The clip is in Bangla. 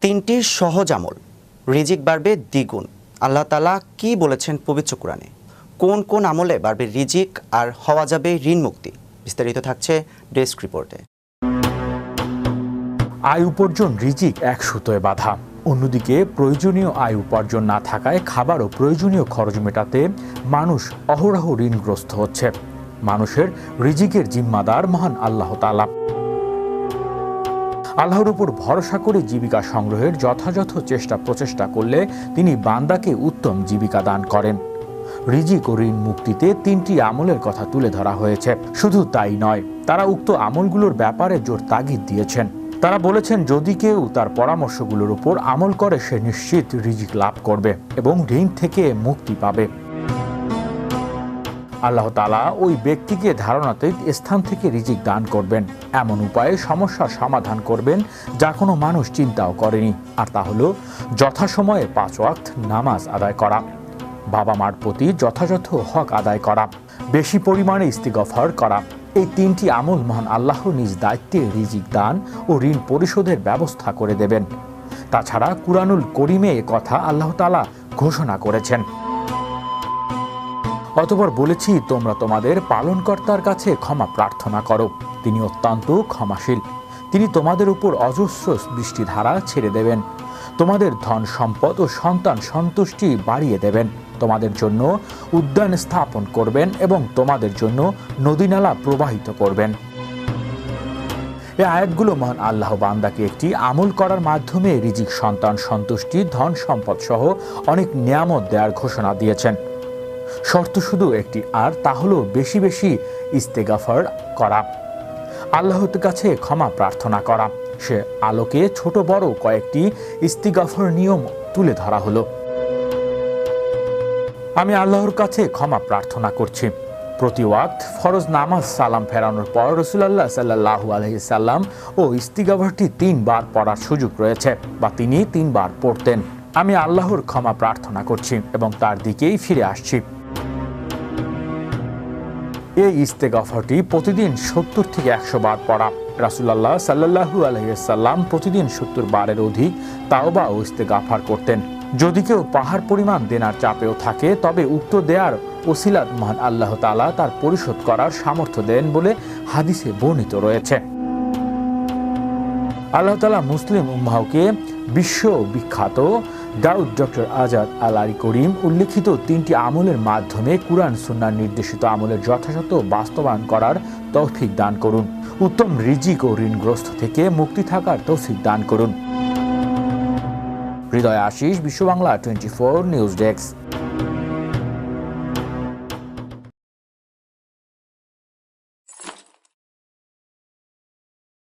তিনটি সহজ আমল। রিজিক বাড়বে দ্বিগুণ। আল্লাহ তালা কি বলেছেন পবিত্র কোরআনে? কোন কোন আমলে বাড়বে রিজিক আর হওয়া যাবে ঋণ মুক্তি? বিস্তারিত থাকছে ডেস্ক রিপোর্টে। আয় উপার্জন, রিজিক এক সুতোয় বাধা। অন্যদিকে প্রয়োজনীয় আয় উপার্জন না থাকায় খাবার ও প্রয়োজনীয় খরচ মেটাতে মানুষ অহরহ ঋণগ্রস্ত হচ্ছে। মানুষের রিজিকের জিম্মাদার মহান আল্লাহ তালা আল্লাহর উপর ভরসা করে জীবিকা সংগ্রহের যথাযথ চেষ্টা প্রচেষ্টা করলে তিনি বান্দাকে উত্তম জীবিকা দান করেন। রিজিক ও ঋণ মুক্তিতে তিনটি আমলের কথা তুলে ধরা হয়েছে। শুধু তাই নয়, তারা উক্ত আমলগুলোর ব্যাপারে জোর তাগিদ দিয়েছেন। তারা বলেছেন, যদি কেউ তার পরামর্শগুলোর উপর আমল করে, সে নিশ্চিত রিজিক লাভ করবে এবং ঋণ থেকে মুক্তি পাবে। আল্লাহ তালা ওই ব্যক্তিকে ধারণাতীত স্থান থেকে রিজিক দান করবেন। এমন উপায়ে সমস্যার সমাধান করবেন যা কোনো মানুষ চিন্তাও করেনি। আর তা হল যথাসময়ে পাঁচ ওয়াক্ত নামাজ আদায় করা। বাবা মার প্রতি যথাযথ হক আদায় করা। বেশি পরিমাণে ইস্তিগফার করা। এই তিনটি আমল মহান আল্লাহ নিজ দায়িত্বে রিজিক দান ও ঋণ পরিশোধের ব্যবস্থা করে দেবেন। তাছাড়া কুরআনুল করিমে কথা আল্লাহ তালা ঘোষণা করেছেন। অতপর বলেছি, তোমরা তোমাদের পালনকর্তার কাছে ক্ষমা প্রার্থনা করো। তিনি অত্যন্ত ক্ষমাশীল। তিনি তোমাদের উপর অজস্র বৃষ্টিধারা ছেড়ে দেবেন। তোমাদের ধন সম্পদ ও সন্তান সন্তুষ্টি বাড়িয়ে দেবেন। তোমাদের জন্য উদ্যান স্থাপন করবেন এবং তোমাদের জন্য নদীনালা প্রবাহিত করবেন। এই আয়াতগুলো মহান আল্লাহ বান্দাকে একটি আমল করার মাধ্যমে রিজিক, সন্তান সন্তুষ্টি, ধন সম্পদ সহ অনেক নিয়ামত দেওয়ার ঘোষণা দিয়েছেন। শর্ত শুধু একটি, আর তা হলো বেশি বেশি ইস্তেগাফার করা। আল্লাহর কাছে ক্ষমা প্রার্থনা করা। সে আলোকে ছোট বড় কয়েকটি ইস্তিগাফার নিয়ম তুলে ধরা হলো। আমি আল্লাহর কাছে ক্ষমা প্রার্থনা করছি। প্রতি ওয়াক্ত ফরজ নামাজ সালাম ফেরানোর পর রসুলাল্লাহ সাল্লাহ আলহিসাল্লাম ও ইস্তিগাফারটি তিনবার পড়ার সুযোগ রয়েছে বা তিনি তিনবার পড়তেন। আমি আল্লাহর ক্ষমা প্রার্থনা করছি এবং তার দিকেই ফিরে আসছি। এই ইস্তেগাফারটি প্রতিদিন সত্তর থেকে একশো বার পড়া। রাসুলাল্লাহ সাল্লাহু আলহিসাল্লাম প্রতিদিন সত্তর বারের অধিক তাওবা ও ইস্তেগাফার করতেন। যদি কেউ পাহাড় পরিমাণ দেনার চাপেও থাকে, তবে উক্ত দেয়ার ওসিলাত মহান আল্লাহ তালা তার পরিশোধ করার সামর্থ্য দেন বলে হাদিসে বর্ণিত রয়েছে। আল্লাহ তালা মুসলিম উম্মাহকে বিশ্ব বিখ্যাত দাউদ, ডক্টর আজাদ আল আলী করিম উল্লেখিত তিনটি আমলের মাধ্যমে কুরআন সুন্নার নির্দেশিত আমলের যথাযথ বাস্তবায়ন করার তৌফিক দান করুন। উত্তম রিজিক ও ঋণগ্রস্ত থেকে মুক্তি থাকার তৌফিক দান করুন। Hriday Ashis, Bishwabangla, twenty four news desk.